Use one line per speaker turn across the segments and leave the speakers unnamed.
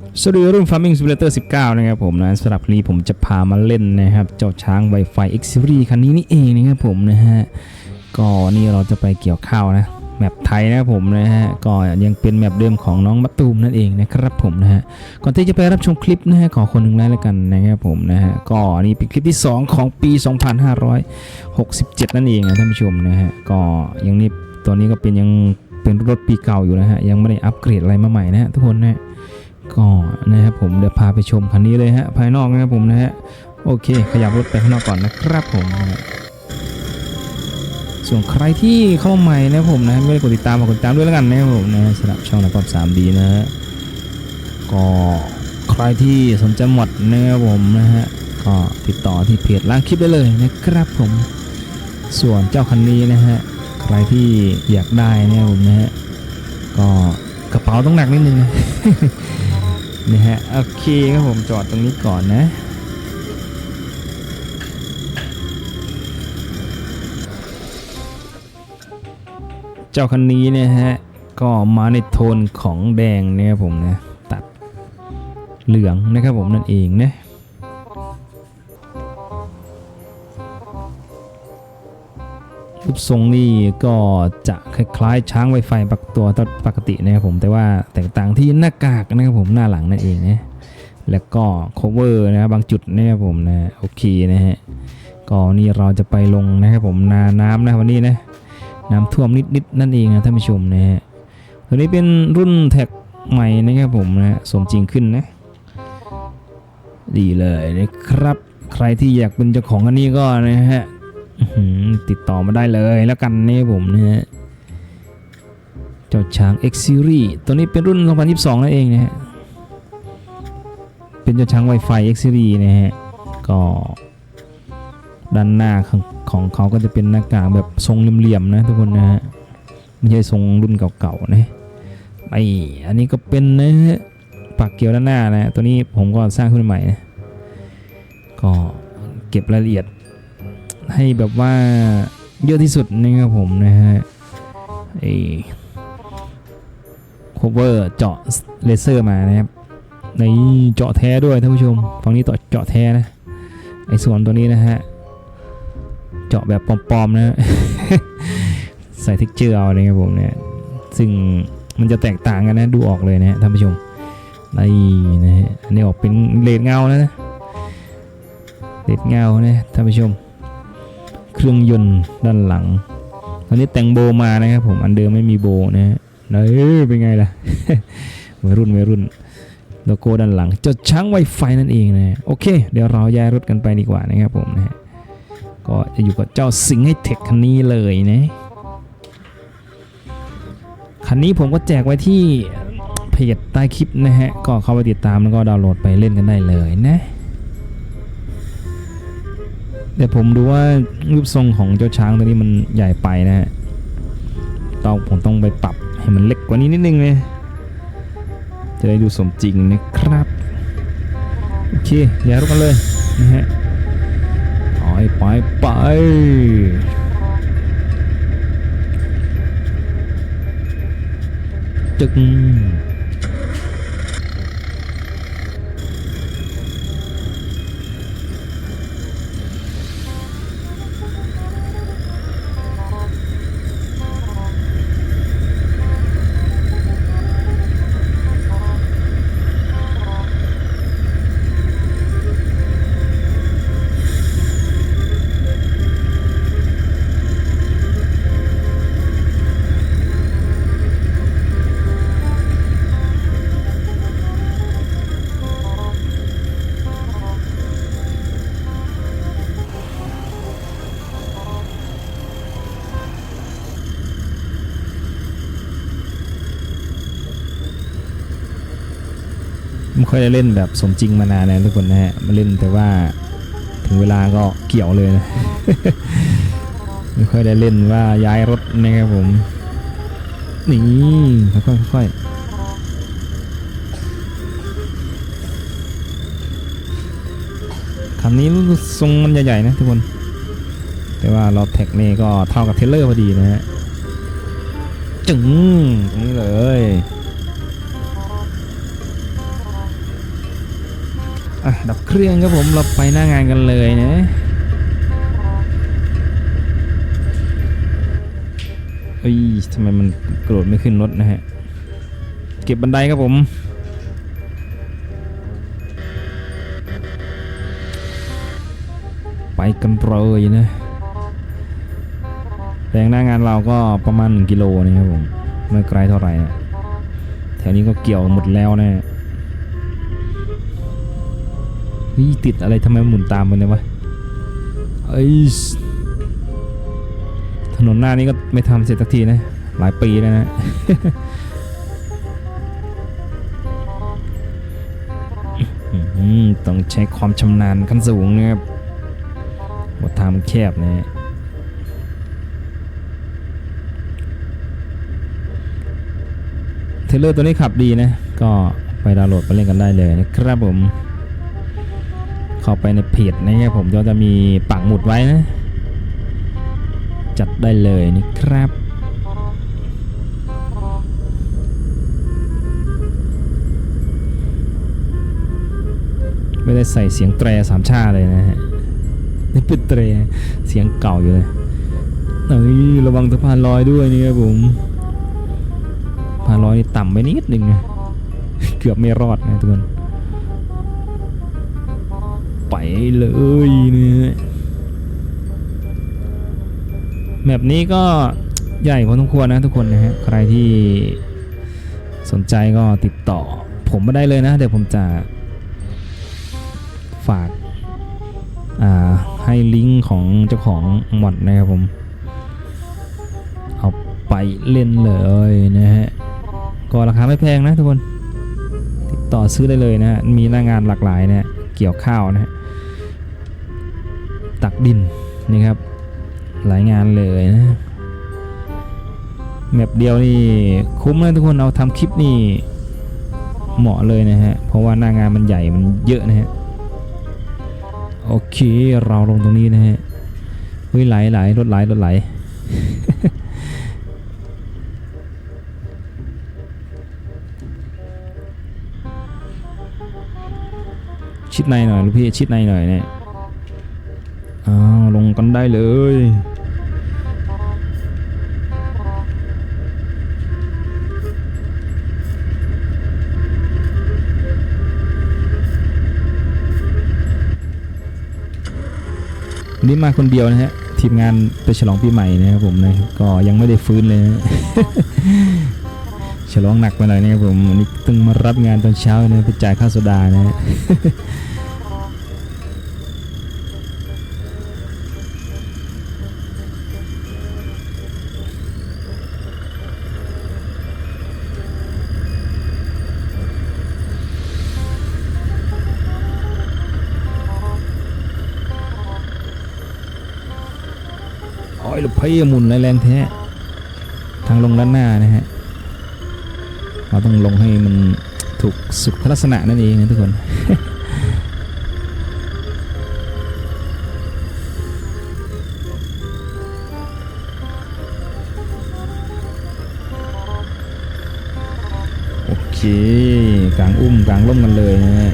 สวัสดีรุ่น Farming Simulator 19 นะครับผมนะสำหรับคลิปนี้ผมจะพามาเล่นนะครับ เจ้าช้าง Wi-Fi X Series คันนี้นี่เองนะครับผมนะฮะ ก็นี่เราจะไปเกี่ยวข้าวนะ แมปไทยนะครับผมนะฮะ ก็ยังเป็นแมปเดิมของน้องมะตูมนั่นเองนะครับผมนะฮะ ก่อนที่จะไปรับชมคลิปนะฮะขอคนหนึ่งไลค์แล้วกันนะครับผมนะฮะ ก็นี่เป็นคลิปที่ 2 ของปี 2567 นั่นเองนะท่านผู้ชมนะฮะ ก็ยังนี่ตัวนี้ก็เป็นยังเป็นรถปีเก่าอยู่นะฮะ ยังไม่ได้อัปเกรดอะไรมาใหม่นะฮะทุกคนนะฮะ ก็นะครับผมเดี๋ยวพาไปชมคันนี้เลยฮะภายนอกนะครับผมนะฮะโอเค ขยับรถไปข้างนอกก่อนนะครับผมส่วนใครที่เข้าใหม่นะผมนะไม่ได้กดติดตามมากดติดตามด้วยแล้วกันนะครับผมนะสำหรับช่องนักปั๊ม 3D นะฮะก็ใครที่สนใจหมดนะครับผมนะฮะก็ติดต่อที่เพจล่างคลิปได้เลยนะครับผม ส่วนเจ้าคันนี้นะฮะใครที่อยากได้นะครับผมนะฮะก็กระเป๋าต้องหนักนิดนึง นะนี่ฮะโอเคครับผมจอดตรงนี้ก่อนนะเจ้าคันนี้เนี่ยฮะก็มาในโทนของแดงนะครับผมนะตัดเหลืองนะครับผมนั่นเองนะ รูปทรงนี่ก็จะคล้ายๆช้างไวไฟปกตัวปกตินะครับผมแต่ว่าแตกต่างที่หน้ากากนะครับผมหน้าหลังนั่นเองนะแล้วก็ cover นะครับบางจุดนะครับผมนะโอเคนะฮะก็นี่เราจะไปลงนะครับผมนาน้ำนะวันนี้นะน้ำท่วมนิดๆนั่นเองนะท่านผู้ชมนะฮะตัวนี้เป็นรุ่นแท็กใหม่นะครับผมนะสมจริงขึ้นนะดีเลยนะครับ ใครที่อยากเป็นเจ้าของอันนี้ก็นะฮะ ติดต่อมาได้เลยแล้วกันนี่ผมนะฮะเจ้าช้าง X Series ตัวนี้เป็นรุ่น 2022 นั่นเองนะฮะ เป็นเจ้าช้าง Wi-Fi X Series นะฮะ ก็ด้านหน้าของของเขาก็จะเป็นหน้ากากแบบทรงเหลี่ยมๆนะทุกคนนะฮะ ไม่ใช่ทรงรุ่นเก่าๆนะไออันนี้ก็เป็นนะฮะปากเกลียวด้านหน้านะ ตัวนี้ผมก็สร้างขึ้นใหม่นะ ก็เก็บรายละเอียด ให้แบบว่าเยอะที่สุดนะครับผมนะฮะไอ้ cover เจาะเลเซอร์มานะครับในเจาะแท้ด้วยท่านผู้ชมฝั่งนี้ต่อเจาะแท้นะไอ้ส่วนตัวนี้นะฮะเจาะแบบปลอมๆนะ ใส่เท็กเจอร์เอาเลยครับผมเนี่ยซึ่งมันจะแตกต่างกันนะดูออกเลยนะฮะท่านผู้ชมนี่นะฮะอันนี้ออกเป็นเลดเงานะเลดเงานะท่านผู้ชม เครื่องยนต์ด้านหลังตอนนี้แต่งโบมานะครับผมอันเดิมไม่มีโบนะฮะเออเป็นไงล่ะวัยรุ่นวัยรุ่นโลโก้ด้านหลังจะช้างไวไฟนั่นเองนะฮะโอเค เดี๋ยวเราย้ายรถกันไปดีกว่านะครับผมนะฮะก็จะอยู่กับเจ้าสิงห์ไฮเทคคันนี้เลยนะคันนี้ผมก็แจกไว้ที่เพจใต้คลิปนะฮะก็เข้าไปติดตามแล้วก็ดาวน์โหลดไปเล่นกันได้เลยนะ แต่ผมดูว่ารูปทรงของเจ้าช้างตัวนี้มันใหญ่ไปนะฮะต้องผมต้องไปปรับให้มันเล็กกว่านี้นิดนึงเลยจะได้ดูสมจริงนะครับ โอเคอย้ายรถกันเลยนะฮะไปไปไปจึง ค่อยได้เล่นแบบสมจริงมานานนะทุกคนนะฮะมาเล่นแต่ว่าถึงเวลาก็เกี่ยวเลยนะไม่ค่อยได้เล่นว่าย้ายรถนะครับผมนี่ค่อยๆค่อยๆคันนี้รู้ทรงมันใหญ่ๆนะทุกคน แต่ว่าเราแท็กนี่ก็เท่ากับเทเลอร์พอดีนะฮะจึงตรงนี้เลย อะดับเครื่องครับผมเราไปหน้างานกันเลยนะเอ้ยทำไมมันกระโดดไม่ขึ้นรถนะฮะ เก็บบันไดครับผม ไปกันเลยนะแรงหน้างานเราก็ประมาณ 1 กิโลนะครับผม ไม่ไกลเท่าไหร่นะแถวนี้ก็เกี่ยวหมดแล้วนะ ฮ้ยติดอะไรทำไมมันหมุนตามมันเลยวะเอ้ยถนนหน้านี้ก็ไม่ทำเสร็จสักทีนะ หลายปีแล้วนะต้องใช้ความชำนาญขั้นสูงนะครับว่าทางมันแคบนะฮะเทรลเลอร์ตัวนี้ขับดีนะ ก็ไปดาวน์โหลดไปเล่นกันได้เลยนะครับผม เข้าไปในเพจนะครับผมก็จะมีปักหมุดไว้นะ จัดได้เลยนะครับไม่ได้ใส่เสียงแตรสามชาเลยนะฮะนี่เป็นแตรเสียงเก่าอยู่เลยเอ้ยระวังสะพานลอยด้วยนี่ครับผมสะพานลอยนี่ต่ำไปนิดหนึ่งนะเกือบไม่รอดนะทุกคน ไปเลยเนี่ยแบบนี้ก็ใหญ่พอสมควรนะทุกคนนะฮะใครที่สนใจก็ติดต่อ ผมมาได้เลยนะ เดี๋ยวผมจะฝากาให้ลิงก์ของเจ้าของหมดนะครับผม เอาไปเล่นเลยนะฮะ ก็ราคาไม่แพงนะทุกคน ติดต่อซื้อได้เลยนะฮะ มีหน้างานหลากหลายนะฮะเกี่ยวข้าวนะฮะ ตักดินนะครับ หลายงานเลยนะแมปเดียวนี่คุ้มนะทุกคนเอาทำคลิปนี่เหมาะเลยนะฮะ เพราะว่าหน้างานมันใหญ่มันเยอะนะฮะ โอเค เราลงตรงนี้นะฮะเฮ้ยไหลไหลรถไหลรถไหล ชิดในหน่อยลูกพี่ชิดในหน่อยเนี่ย อ้าวลงกันได้เลยวันนี้มาคนเดียวนะฮะทีมงานไปฉลองปีใหม่นะครับผมนะก็ยังไม่ได้ฟื้นเลยนะฉลองหนักไปหน่อยนะครับผมวันนี้ต้องมารับงานตอนเช้านะไปจ่ายค่าโซดานะ ลูกพี่หมุนแรงแท้ทางลงด้านหน้านะฮะเราต้องลงให้มันถูกสุขลักษณะนั่นเองนะทุกคนโอเคกลางอุ้มกลางล่มกันเลยนะฮะ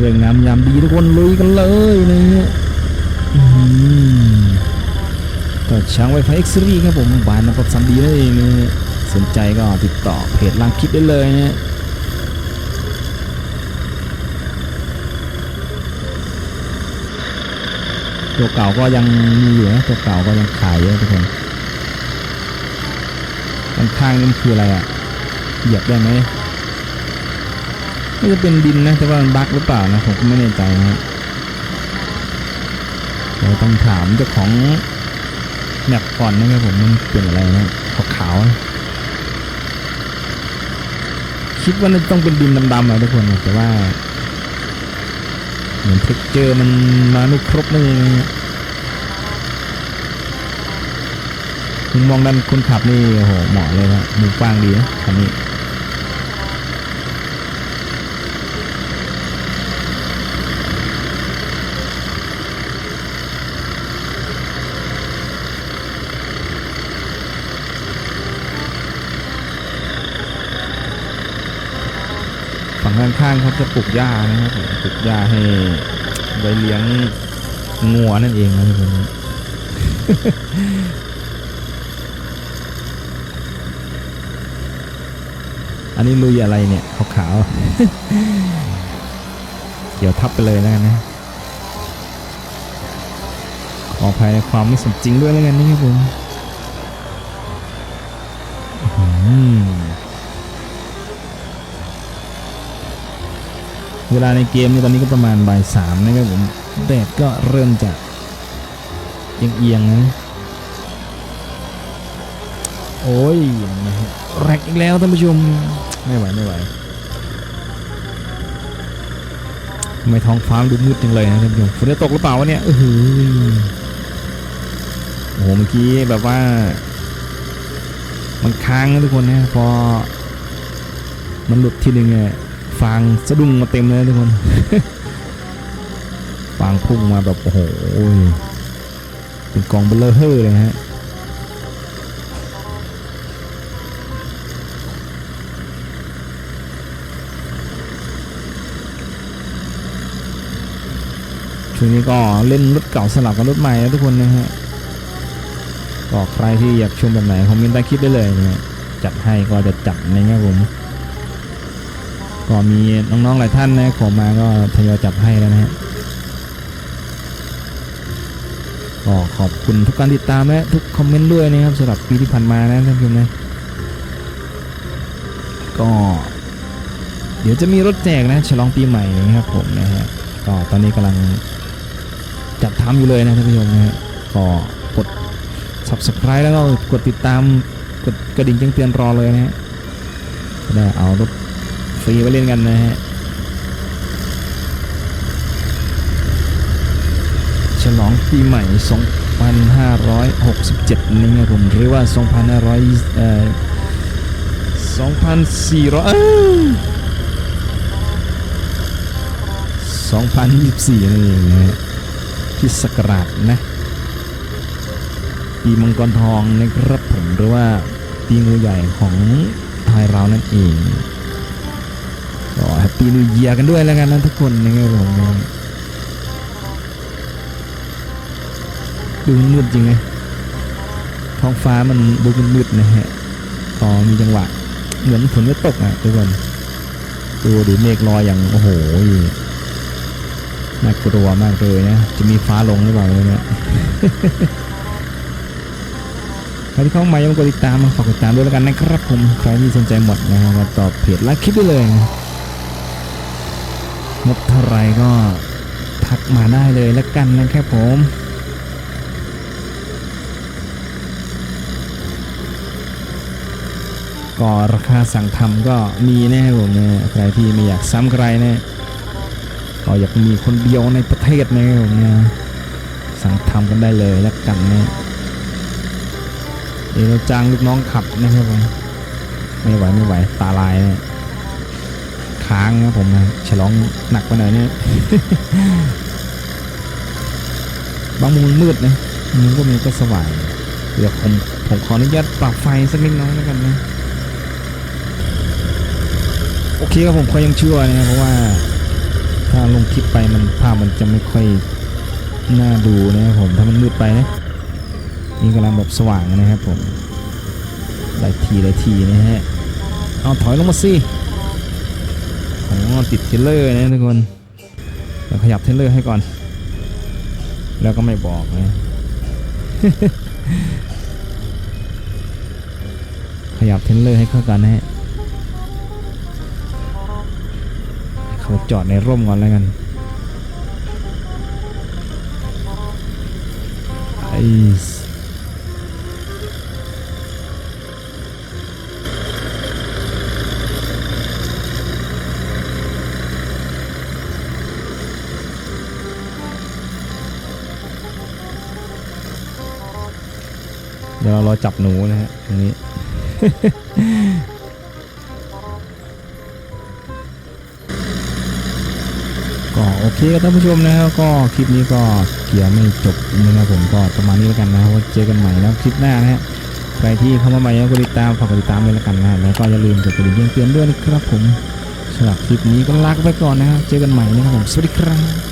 เรื่องงามยามดีทุกคนลุยกันเลยนะฮะก็ช้างไวไฟเอ็กซ์รีครับผมบานนับสัมดีนั่นเองนะสนใจก็ติดต่อเพจล่างคลิปได้เลยนะฮะตัวเก่าก็ยังมีอยู่นะตัวเก่าก็ยังขายเยอะทุกคนด้านข้างนี่คืออะไรอะเหยียบได้ไหม น่าจะเป็นดินนะแต่ว่ามันบั๊กหรือเปล่านะผมก็ไม่แน่ใจนะเดี๋ยวต้องถามเจ้าของแมปก่อนนะครับผมมันเป็นอะไรนะขาวๆคิดว่าน่าจะต้องเป็นดินดำๆอะทุกคนแต่ว่าเหมือนเท็กเจอร์มันมาไม่ครบนั่นเองมุมมองด้านคนขับนี่โอ้โหเหมาะเลยนะมุมกว้างดีนะคันนี้ ด้านข้างเขาจะปลูกหญ้านะครับผมปลูกหญ้าให้ไว้เลี้ยงงัวนั่นเองนะทุกคนอันนี้ลุยอะไรเนี่ยขาวๆเดี๋ยวทับไปเลยแล้วกันนะขออภัยในความไม่สมจริงด้วยแล้วกันนะครับผมอื้อ เวลาในเกมเนี่ยตอนนี้ก็ประมาณบ่ายสามนะครับผมแดดก็เริ่มจะเอียงๆนะโอ้ยแรกอีกแล้วท่านผู้ชมไม่ไหวไม่ไหวไม่ท้องฟ้าดูมืดจังเลยนะท่านผู้ชมฝนจะตกหรือเปล่าวะเนี่ยเออหือโอ้โหเมื่อกี้แบบว่า มันค้างนะทุกคนนะพอมันหลุดทีนึงเนี่ย ฟางสะดุ้งมาเต็มเลยทุกคน ฟางพุ่งมาแบบโอ้โหเป็นกองเบลเลอร์เฮอเลยฮะช่วงนี้ก็เล่นรถเก่าสลับกับรถใหม่นะทุกคนนะฮะก็ใครที่อยากชมแบบไหนคอมเมนต์ใต้คลิปได้เลยนะฮะจัดให้ก็จะจัดนะครับผม ก็มีน้องๆหลายท่านนะขอมาก็ทยอยจับให้แล้วนะฮะก็ขอบคุณทุกการติดตามและทุกคอมเมนต์ด้วยนะครับสำหรับปีที่ผ่านมานะท่านผู้ชมนะก็เดี๋ยวจะมีรถแจกนะฉลองปีใหม่นะครับผมนะฮะก็ตอนนี้กำลังจัดทำอยู่เลยนะท่านผู้ชมนะฮะก็กด subscribe แล้วก็กดติดตามกดกระดิ่งแจ้งเตือนรอเลยนะฮะจะได้เอารถ ฟรีไปเล่นกันนะฮะ ฉลองปีใหม่ 2567 นี่ครับผมหรือว่า 2,500เอ่อ2,400เอ้ย2024นั่นเองนะฮะคริศกราชนะปีมังกรทองนะครับผมหรือว่าปีงูใหญ่ของไทยเรานั่นเอง ก็แฮปปี้นิวเยียร์กันด้วยแล้วกันนะทุกคนนะครับผมดูมืดจริงเลยท้องฟ้ามันดูมืดๆนะฮะก็มีจังหวะ เหมือนฝนจะตกอะทุกคนดูดิเมฆลอยอย่างโอ้โหน่ากลัวมากเลยนะ จะมีฟ้าลงหรือเปล่าเนี่ยใครที่เข้ามายังกดติดตามมาฝากกดติดตามด้วยแล้วกันนะครับผม ใครที่สนใจหมดนะครับมาตอบเพจไลค์คลิปได้เลย นะหมดเท่าไรก็ทักมาได้เลยแล้วกันนะครับผมก็ราคาสั่งทำก็มีแน่ผมเนี่ยใครที่ไม่อยากซ้ำใครเนี่ยก็อยากมีคนเดียวในประเทศนะผมเนี่ยสั่งทำกันได้เลยแล้วกันนะเดี๋ยวเราจ้างลูกน้องขับนะครับผมไม่ไหวไม่ไหวตาลายนะ ค้างนะผมนะฉลองหนักไปหน่อยเนี่ยบางมุมมืดนะมุมก็มีก็สว่างเดี๋ยวผมผมขออนุญาตปรับไฟสักนิดน้อยแล้วกันนะโอเคครับผมก็ยังเชื่อนะเพราะว่าถ้าลงคลิปไปมันภาพมันจะไม่ค่อยน่าดูนะครับผมถ้ามันมืดไปนะนี่กำลังแบบสว่างนะครับผมได้ทีได้ทีนะฮะเอาถอยลงมาสิ อ๋อติดเทเลอร์นะทุกคนเดี๋ยวขยับเทเลอร์ให้ก่อน แล้วก็ไม่บอกนะขยับเทรลเลอร์ให้เข้ากันนะฮะเขาจอดในร่มก่อนแล้วกันไอ้ เดี๋ยวเรารอจับหนูนะฮะตรงนี้ ก็โอเคครับท่านผู้ชมนะครับก็คลิปนี้ก็เกี่ยวไม่จบนะครับผมก็ประมาณนี้แล้วกันนะครับเจอกันใหม่แล้วคลิปหน้านะฮะใครที่เข้ามาใหม่ก็ติดตามฝากติดตามด้วยแล้วกันนะแล้วก็อย่าลืมกดกระดิ่งเตือนด้วยนะครับผมสำหรับคลิปนี้ก็ลากไปก่อนนะครับเจอกันใหม่นะครับผมสวัสดีครับ